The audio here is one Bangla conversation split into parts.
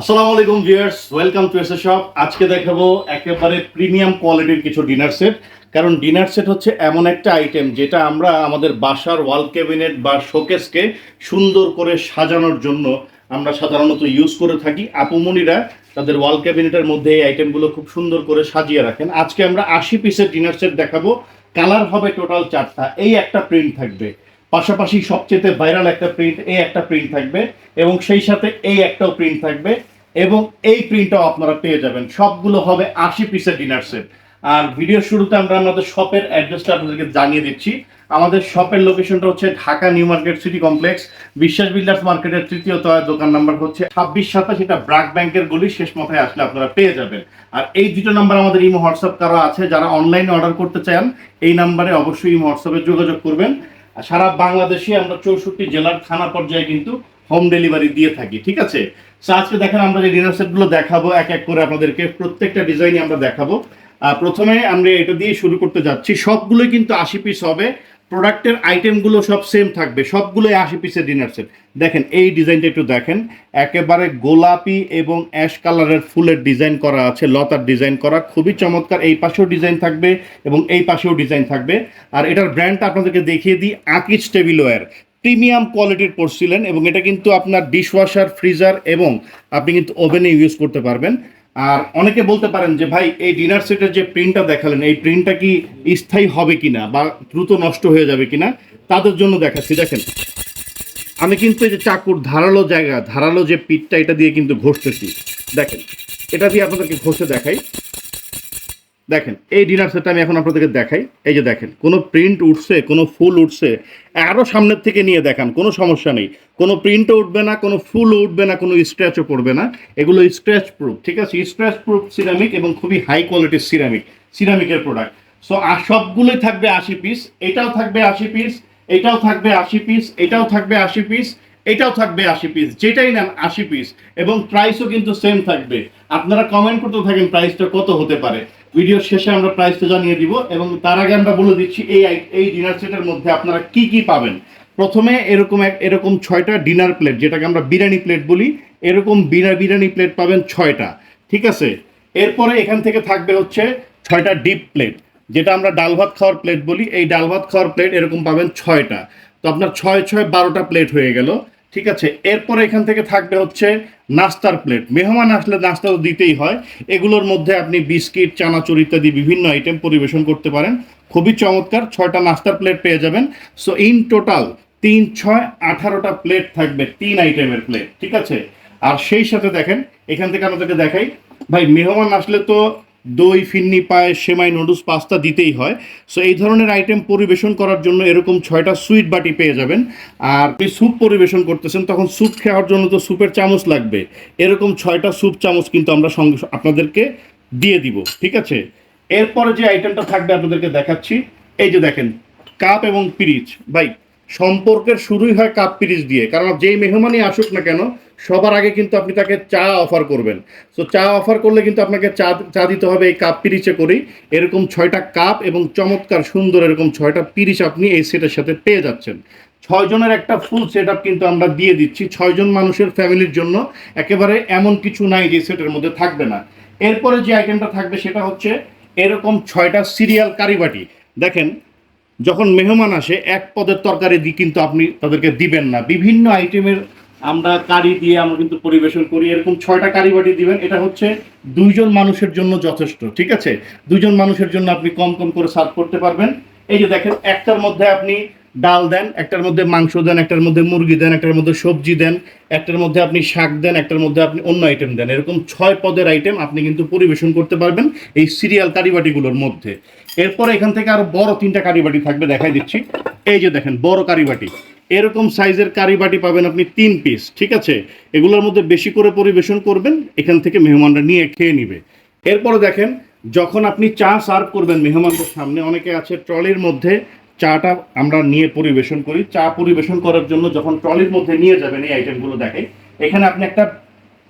আসসালামু আলাইকুম viewers, welcome to S shop আজকে দেখাবো একেবারে প্রিমিয়াম কোয়ালিটির কিছু ডিনার সেট। কারণ ডিনার সেট হচ্ছে এমন একটা আইটেম যেটা আমরা আমাদের বাসার ওয়াল ক্যাবিনেট বা শোকেসকে সুন্দর করে সাজানোর জন্য আমরা সাধারণত ইউজ করে থাকি। আপুমনিরা তাদের ওয়াল ক্যাবিনেটের মধ্যে এই আইটেমগুলো খুব সুন্দর করে সাজিয়ে রাখেন। আজকে আমরা আশি পিসের ডিনার সেট দেখাবো। কালার হবে টোটাল চারটা। এই একটা প্রিন্ট থাকবে। পাশাপাশি সবচেয়ে ভাইরাল একটা প্রিন্ট এই একটা প্রিন্ট থাকবে। এবং সেই সাথে এই একটাও প্রিন্ট থাকবে। এবং এই প্রিন্টটাও আপনারা পেয়ে যাবেন। সবগুলো হবে আশি পিসের ডিনার সেট আর ভিডিও শুরুতে আমরা আমাদের শপের অ্যাড্রেসটা আপনাদেরকে জানিয়ে দিচ্ছি। আমাদের শপের লোকেশনটা হচ্ছে Dhaka new market city complex. Biswas builders মার্কেটের তৃতীয় তলায় দোকান নাম্বার হচ্ছে ছাব্বিশ সাতাশ। এটা ব্রাক ব্যাংকের গলি, শেষ মাথায় আসলে আপনারা পেয়ে যাবেন। আর এই দুটো নাম্বার আমাদের ইমো হোয়াটসঅ্যাপ করা আছে, যারা অনলাইনে অর্ডার করতে চান, এই নাম্বারে অবশ্যই ইমো হোয়াটসঅ্যাপে যোগাযোগ করবেন। আর সারা বাংলাদেশে আমরা চৌষট্টি জেলার থানা পর্যায়ে কিন্তু হোম ডেলিভারি দিয়ে থাকি, ঠিক আছে? আজকে দেখেন আমরা যে ডিনার সেটগুলো দেখাবো, এক এক করে আপনাদেরকে প্রত্যেকটা ডিজাইনই আমরা দেখাবো। প্রথমে আমরা এটা দিয়ে শুরু করতে যাচ্ছি। সবগুলোই কিন্তু আশি পিস হবে। প্রোডাক্টের আইটেমগুলো সব সেম থাকবে। সবগুলোই আশি পিসের ডিনার সেট দেখেন, এই ডিজাইনটা একটু দেখেন। একেবারে গোলাপি এবং অ্যাশ কালারের ফুলের ডিজাইন করা আছে, লতার ডিজাইন করা। খুবই চমৎকার। এই পাশেও ডিজাইন থাকবে এবং এই পাশেও ডিজাইন থাকবে। আর এটার ব্র্যান্ডটা আপনাদেরকে দেখিয়ে দিই, আকিজ টেবিলওয়্যার। প্রিমিয়াম কোয়ালিটির পড়ছিলেন এবং এটা কিন্তু আপনার ডিশওয়াশার ফ্রিজার এবং আপনি কিন্তু ওভেনে ইউজ করতে পারবেন। আর অনেকে বলতে পারেন যে, ভাই, এই ডিনার সেটের যে প্রিন্টটা দেখালেন, এই প্রিন্টটা কি স্থায়ী হবে কিনা বা দ্রুত নষ্ট হয়ে যাবে কিনা, তাদের জন্য দেখাচ্ছি। দেখেন, আমি কিন্তু এই যে চাকুর ধারালো জায়গা, ধারালো যে পিঠটা, এটা দিয়ে কিন্তু ঘষতেছি। দেখেন, এটা দিয়ে আপনাদেরকে ঘষে দেখাই। দেখেন, এই ডিনার সেটটা আমি এখন আপনাদেরকে দেখাই। এই যে দেখেন, কোনো প্রিন্ট উঠছে, কোনো ফুল উঠছে আরও সামনের থেকে নিয়ে দেখান, কোনো সমস্যা নেই। কোনো প্রিন্টও উঠবে না, কোনো ফুলও উঠবে না, কোনো স্ক্র্যাচও পড়বে না। এগুলো স্ক্র্যাচ প্রুফ ঠিক আছে? স্ক্র্যাচ প্রুফ সিরামিক এবং খুবই হাই কোয়ালিটির সিরামিক সিরামিকের প্রোডাক্ট সো আর সবগুলোই থাকবে আশি পিস এটাও থাকবে আশি পিস এটাও থাকবে আশি পিস এটাও থাকবে আশি পিস এটাও থাকবে আশি পিস যেটাই নেন আশি পিস এবং প্রাইসও কিন্তু সেম থাকবে। আপনারা কমেন্ট করতে থাকেন প্রাইসটা কত হতে পারে। ভিডিওর শেষে আমরা প্রাইসটা জানিয়ে দিব এবং তার আগে আমরা বলে দিচ্ছি এই এই ডিনার সেটের মধ্যে আপনারা কি কি পাবেন। প্রথমে এরকম এক এরকম ছয়টা ডিনার প্লেট যেটাকে আমরা বিরিয়ানি প্লেট বলি, এরকম বিরা বিরিয়ানি প্লেট পাবেন ছয়টা, ঠিক আছে? এরপরে এখান থেকে থাকবে হচ্ছে ছয়টা ডিপ প্লেট যেটা আমরা ডাল ভাত খাওয়ার প্লেট বলি, এই ডাল ভাত খাওয়ার প্লেট এরকম পাবেন ছয়টা। তো আপনার ছয় ছয় বারোটা প্লেট হয়ে গেল। ঠিক আছে? এরপরে এখান থেকে থাকবে হচ্ছে নাস্তার প্লেট। মেহমান আসলে নাস্তা তো দিতেই হয়। এগুলোর মধ্যে আপনি বিস্কিট, চানাচুর ইত্যাদি বিভিন্ন আইটেম পরিবেশন করতে পারেন। খুবই চমৎকার, ছয়টা নাস্তার প্লেট পেয়ে যাবেন। সো ইন টোটাল তিন, ছয়, আঠারোটা প্লেট থাকবে, তিন আইটেমের প্লেট, ঠিক আছে? আর সেই সাথে দেখেন, এখান থেকে আপনাদেরকে দেখাই। ভাই, মেহমান আসলে তো দই, ফিন্নি পায়ে সেমাই, নুডলস, পাস্তা দিতেই হয়। সো এই ধরনের আইটেম পরিবেশন করার জন্য এরকম ছয়টা সুইট বাটি পেয়ে যাবেন। আর আপনি স্যুপ পরিবেশন করতেছেন, তখন স্যুপ খাওয়ার জন্য তো স্যুপের চামচ লাগবে। এরকম ছয়টা স্যুপ চামচ কিন্তু আমরা সঙ্গে আপনাদেরকে দিয়ে দিব, ঠিক আছে? এরপরে যে আইটেমটা থাকবে আপনাদেরকে দেখাচ্ছি। এই যে দেখেন কাপ এবং পিরিচ। ভাই সম্পর্কের শুরুই হয় কাপ পিরিচ দিয়ে। কারণ যেই মেহমানই আসুক না কেন, সবার আগে কিন্তু আপনি তাকে চা অফার করবেন। তো চা অফার করলে কিন্তু আপনাকে চা চা দিতে হবে এই কাপ পিরিচে করেই। এরকম ছয়টা কাপ এবং চমৎকার সুন্দর এরকম ছয়টা পিরিচ আপনি এই সেটের সাথে পেয়ে যাচ্ছেন। ছয়জনের একটা ফুল সেট আপ কিন্তু আমরা দিয়ে দিচ্ছি। ছয়জন মানুষের ফ্যামিলির জন্য একেবারে এমন কিছু নাই যে সেটের মধ্যে থাকবে না। এরপরে যে আইটেমটা থাকবে সেটা হচ্ছে এরকম ছয়টা সিরিয়াল কারিবাটি। দেখেন যখন মেহমান আসে, এক পদের তরকারি দিয়ে কিন্তু আপনি তাদেরকে দিবেন না। বিভিন্ন আইটেমের আমরা কারি দিয়ে আমরা কিন্তু পরিবেশন করি। এরকম ছয়টা কারি বাটি দিবেন। এটা হচ্ছে দুইজন মানুষের জন্য যথেষ্ট, ঠিক আছে? দুজন মানুষের জন্য আপনি কম কম করে সার্ভ করতে পারবেন। এই যে দেখেন, একটার মধ্যে আপনি ডাল দেন, একটার মধ্যে মাংস দেন, একটার মধ্যে মুরগি দেন, একটার মধ্যে সবজি দেন, একটার মধ্যে আপনি শাক দেন, একটার মধ্যে আপনি অন্য আইটেম দেন। এরকম ছয় পদের আইটেম আপনি কিন্তু পরিবেশন করতে পারবেন এই সিরিয়াল কারিবাটিগুলোর মধ্যে। এরপর এখান থেকে আরও বড় তিনটা কারিবাটি থাকবে, দেখাই দিচ্ছি। এই যে দেখেন, বড় কারিবাটি। এরকম সাইজের কারিবাটি পাবেন আপনি তিন পিস ঠিক আছে? এগুলোর মধ্যে বেশি করে পরিবেশন করবেন, এখান থেকে মেহমানরা নিয়ে খেয়ে নিবে। এরপরে দেখেন, যখন আপনি চা সার্ভ করবেন মেহমানদের সামনে, অনেকে আছে ট্রলির মধ্যে চাটা আমরা নিয়ে পরিবেশন করি। চা পরিবেশন করার জন্য যখন ট্রলির মধ্যে নিয়ে যাবেন এই আইটেমগুলো দেখে, এখানে আপনি একটা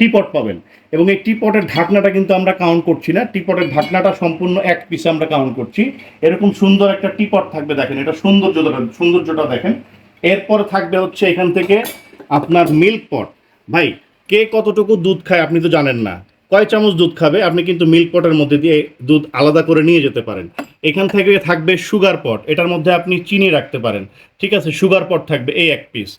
টিপট পাবেন। এবং এই টিপটের ঢাকনাটা কিন্তু আমরা কাউন্ট করছি না। টিপটের ঢাকনাটা সম্পূর্ণ এক পিসে আমরা কাউন্ট করছি। এরকম সুন্দর একটা টিপট থাকবে দেখেন, এটা সৌন্দর্যটা সৌন্দর্যটা দেখেন। এরপরে থাকবে হচ্ছে এখান থেকে আপনার মিল্ক পট ভাই, কে কতটুকু দুধ খায় আপনি তো জানেন না। কয় চামচ দুধ খাবে, আপনি কিন্তু মিল্ক পটের মধ্যে দিয়ে দুধ আলাদা করে নিয়ে যেতে পারেন। এখান থেকে থাকবে সুগার পট এটার মধ্যে আপনি চিনি রাখতে পারেন। ঠিক আছে? সুগার পট থাকবে এই এক পিস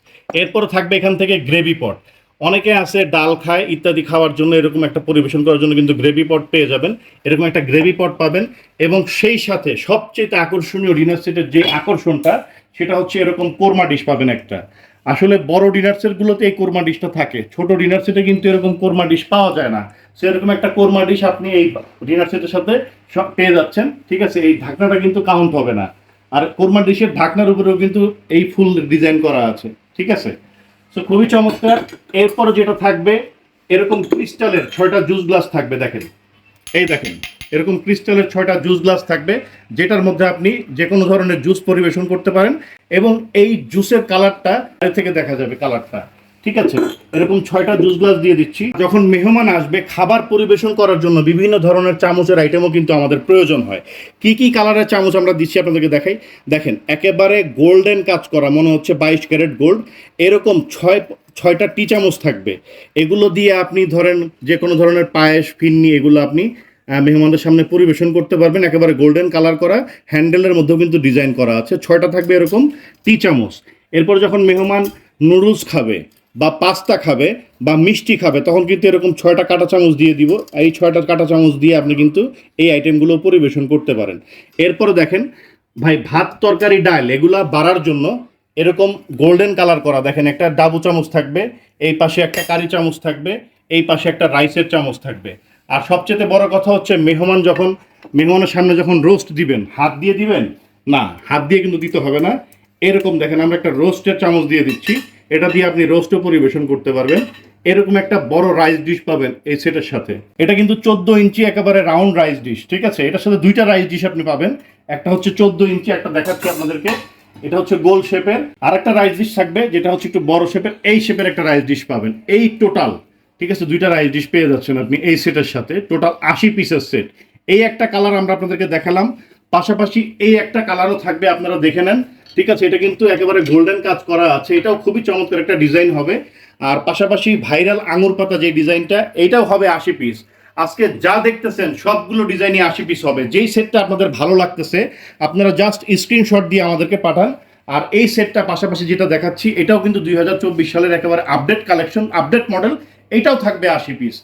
এরপর থাকবে এখান থেকে গ্রেভি পট অনেকে আছে, ডাল খায়, ইত্যাদি খাওয়ার জন্য এরকম একটা পরিবেশন করার জন্য কিন্তু গ্রেভি পট পেয়ে যাবেন। এরকম একটা গ্রেভি পট পাবেন এবং সেই সাথে সবচেয়ে আকর্ষণীয় ডিনার সেটের যে আকর্ষণটা, সেটা হচ্ছে এরকম কোরমা ডিশ পাবেন একটা। আসলে বড় ডিনার সেটগুলোতে এই কোরমা ডিশটা থাকে। ছোট ডিনার সেটে কিন্তু এরকম কোরমা ডিশ পাওয়া যায় না। সেরকম একটা কোরমা ডিশ আপনি এই ডিনার সেটের সাথে সব পেয়ে যাচ্ছেন। ঠিক আছে, এই ঢাকনাটা কিন্তু কাউন্ট হবে না। আর কোরমা ডিশের ঢাকনার উপরেও কিন্তু এই ফুল ডিজাইন করা আছে। ঠিক আছে? সো খুবই চমৎকার। এরপর যেটা থাকবে, এরকম ক্রিস্টালের ছয়টা জুস গ্লাস থাকবে, দেখেন। এই দেখেন, এরকম ক্রিস্টালের ছয়টা জুস গ্লাস থাকবে, যেটার মধ্যে আপনি যে কোনো ধরনের জুস পরিবেশন করতে পারেন এবং এই জুসের কালারটা থেকে দেখা যাবে কালারটা ঠিক আছে? এরকম ছয়টা জুস গ্লাস দিয়ে দিচ্ছি। যখন মেহমান আসবে, খাবার পরিবেশন করার জন্য বিভিন্ন ধরনের চামচের আইটেমও কিন্তু আমাদের প্রয়োজন হয়। কি কি কালারের চামচ আমরা দিচ্ছি আপনাদেরকে দেখাই? দেখেন, একেবারে গোল্ডেন কাজ করা, মনে হচ্ছে বাইশ ক্যারেট গোল্ড এরকম ছয়, ছয়টা টি চামচ থাকবে। এগুলো দিয়ে আপনি ধরেন যে কোনো ধরনের পায়েস, ফিন্নি, এগুলো আপনি মেহমানদের সামনে পরিবেশন করতে পারবেন। একেবারে গোল্ডেন কালার করা হ্যান্ডেলের মধ্যেও কিন্তু ডিজাইন করা আছে। ছয়টা থাকবে এরকম টি চামচ। এরপর যখন মেহমান নুডলস খাবে বা পাস্তা খাবে বা মিষ্টি খাবে, তখন কিন্তু এরকম ছয়টা কাঁটা চামচ দিয়ে দিব। এই ছয়টা কাঁটা চামচ দিয়ে আপনি কিন্তু এই আইটেমগুলো পরিবেশন করতে পারেন। এরপরে দেখেন, ভাই, ভাত, তরকারি, ডাল, এগুলা বাড়ার জন্য এরকম গোল্ডেন কালার করা। দেখেন, একটা ডাবু চামচ থাকবে, এই পাশে একটা কারি চামচ থাকবে, এই পাশে একটা রাইসের চামচ থাকবে। আর সবচেয়ে বড় কথা হচ্ছে, মেহমান যখন, মেহমানের সামনে যখন রোস্ট দিবেন, হাত দিয়ে দিবেন? না, হাত দিয়ে কিন্তু দিতে হবে না। এরকম দেখেন, আমরা একটা রোস্টের চামচ দিয়ে দিচ্ছি। এটা দিয়ে আপনি রোস্টও পরিবেশন করতে পারবেন। এরকম একটা বড় রাইস ডিশ পাবেন এই সেটের সাথে। এটা কিন্তু চোদ্দ ইঞ্চি একেবারে রাউন্ড রাইস ডিশ ঠিক আছে? এটার সাথে দুইটা রাইস ডিশ আপনি পাবেন। একটা হচ্ছে চোদ্দ ইঞ্চি, একটা দেখাচ্ছি আপনাদেরকে। এটা হচ্ছে গোল শেপের। আর একটা রাইস ডিশ থাকবে, যেটা হচ্ছে একটু বড় শেপের। এই শেপের একটা রাইস ডিশ পাবেন। এই টোটাল ঠিক আছে? দুইটা রাইস ডিশ পেয়ে যাচ্ছেন আপনি এই সেটের সাথে। টোটাল আশি পিসের সেট এই একটা কালার আমরা আপনাদেরকে দেখালাম। পাশাপাশি এই একটা কালারও থাকবে, আপনারা দেখে নেন। ঠিক আছে, এটা কিন্তু একেবারে গোল্ডেন কাজ করা আছে, এটাও খুবই চমৎকার একটা ডিজাইন হবে। আর পাশাপাশি ভাইরাল আঙুর পাতা যে ডিজাইনটা এইটাও হবে আশি পিস আজকে যা দেখতেছেন, সবগুলো ডিজাইনই আশি পিস হবে। যেই সেটটা আপনাদের ভালো লাগতেছে, আপনারা জাস্ট স্ক্রিনশট দিয়ে আমাদেরকে পাঠান। আর এই সেটটা পাশাপাশি যেটা দেখাচ্ছি, এটাও কিন্তু দুই হাজার চব্বিশ সালের একেবারে আপডেট কালেকশন আপডেট মডেল এটাও থাকবে আশি পিস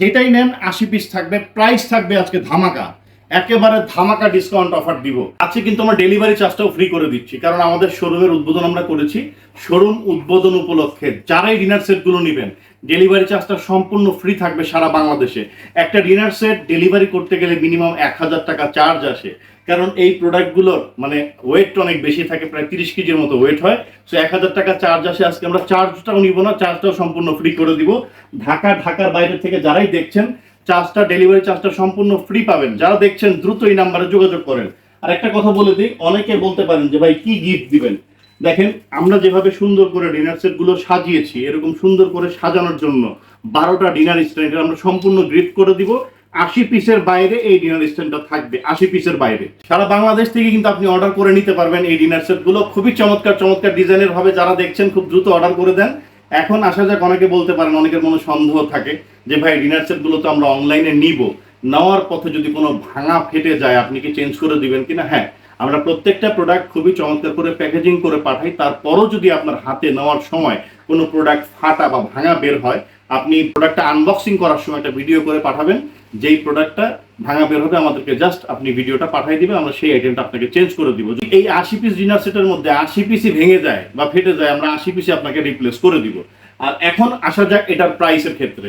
যেটাই নেন, আশি পিস থাকবে প্রাইস থাকবে আজকে ধামাকা। একেবারে ধামাকা ডিসকাউন্ট অফার দিব। আজকে কিন্তু আমরা ডেলিভারি চার্জটাও ফ্রি করে দিচ্ছি, কারণ আমাদের শোরুমের উদ্বোধন আমরা করেছি। শোরুম উদ্বোধন উপলক্ষে যারাই ডিনার সেটগুলো নেবেন ডেলিভারি চার্জটা সম্পূর্ণ ফ্রি থাকবে সারা বাংলাদেশে। একটা ডিনার সেট ডেলিভারি করতে গেলে মিনিমাম এক হাজার টাকা চার্জ আসে, কারণ এই প্রোডাক্টগুলোর মানে ওয়েট অনেক বেশি থাকে, প্রায় তিরিশ কেজির মতো ওয়েট হয়। সো এক হাজার টাকা চার্জ আসে, আজকে আমরা চার্জটাও নিব না চার্জটাও সম্পূর্ণ ফ্রি করে দিব। ঢাকা, ঢাকার বাইরে থেকে যারাই দেখছেন চার্জটা ডেলিভারি চার্জটা সম্পূর্ণ ফ্রি পাবেন। যারা দেখছেন, দ্রুত এই নাম্বারে যোগাযোগ করেন। আর একটা কথা বলে দিই, অনেকে বলতে পারেন যে, ভাই, কি গিফট দিবেন? দেখেন, আমরা যেভাবে সুন্দর করে ডিনার সেটগুলো সাজিয়েছি, এরকম সুন্দর করে সাজানোর জন্য বারোটা ডিনার স্ট্যান্ড আমরা সম্পূর্ণ গিফট করে দিব। আশি পিসের বাইরে এই ডিনার স্ট্যান্ডটা থাকবে, আশি পিসের বাইরে। সারা বাংলাদেশ থেকে কিন্তু আপনি অর্ডার করে নিতে পারবেন এই ডিনার সেটগুলো খুবই চমৎকার চমৎকার ডিজাইনের হবে যারা দেখছেন, খুব দ্রুত অর্ডার করে দেন। এখন আসা যাক অনেকে বলতে পারেন, অনেকের মনে সন্দেহ থাকে যে ভাই ডিনার সেটগুলো তো আমরা অনলাইনে নিব। নেওয়ার পথে যদি কোনো ভাঙা ফেটে যায়, আপনি কি চেঞ্জ করে দিবেন কিনা? হ্যাঁ আমরা প্রত্যেকটা প্রোডাক্ট খুবই চমৎকার করে প্যাকেজিং করে পাঠাই, তারপরও যদি আপনার হাতে নেওয়ার সময় কোনো প্রোডাক্ট ফাটা বা ভাঙা বের হয়, আপনি প্রোডাক্টটা আনবক্সিং করার সময় একটা ভিডিও করে পাঠাবেন। যেই প্রোডাক্টটা ভাঙা বের হবে আমাদেরকে জাস্ট আপনি ভিডিওটা পাঠিয়ে দিবেন, আমরা সেই আইটেমটা আপনাকে চেঞ্জ করে দিব। এই আশি পিস ডিনার সেটের মধ্যে আশি পিসই ভেঙে যায় বা ফেটে যায়, আমরা আশি পিসই আপনাকে রিপ্লেস করে দিব। আর এখন আসা যাক এটার প্রাইসের ক্ষেত্রে।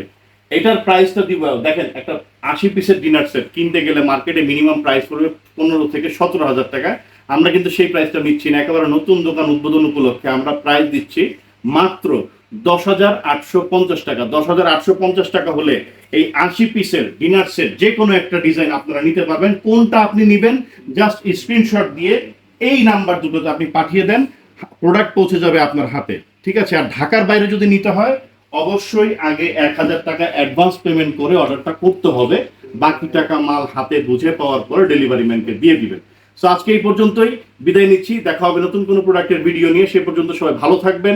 এটার প্রাইসটা দিব, দেখেন, একটা আশি পিসের ডিনার সেট কিনতে গেলে মার্কেটে মিনিমাম প্রাইস পড়বে পনেরো থেকে সতেরো হাজার টাকা। আমরা কিন্তু সেই প্রাইসটা নিচ্ছি না। একেবারে নতুন দোকান উদ্বোধন উপলক্ষে আমরা প্রাইস দিচ্ছি মাত্র দশ হাজার আটশো পঞ্চাশ টাকা। দশ হাজার আটশো পঞ্চাশ টাকা হলে এই আশি পিসের, ডিনার সেট, যে কোনো একটা ডিজাইন আপনারা নিতে পারবেন। কোনটা আপনি নেবেন, জাস্ট স্ক্রিনশট দিয়ে এই নাম্বার দুটোতে আপনি পাঠিয়ে দেন। প্রোডাক্ট পৌঁছে যাবে আপনার হাতে। ঠিক আছে? আর ঢাকার বাইরে যদি নিতে হয়, অবশ্যই আগে এক হাজার টাকা অ্যাডভান্স পেমেন্ট করে অর্ডারটা করতে হবে। বাকি টাকা মাল হাতে বুঝে পাওয়ার পরে ডেলিভারি ম্যানকে দিয়ে দিবেন। সো আজকে এই পর্যন্তই। বিদায় নিচ্ছি। দেখা হবে নতুন কোনো প্রোডাক্টের ভিডিও নিয়ে। সে পর্যন্ত সবাই ভালো থাকবেন।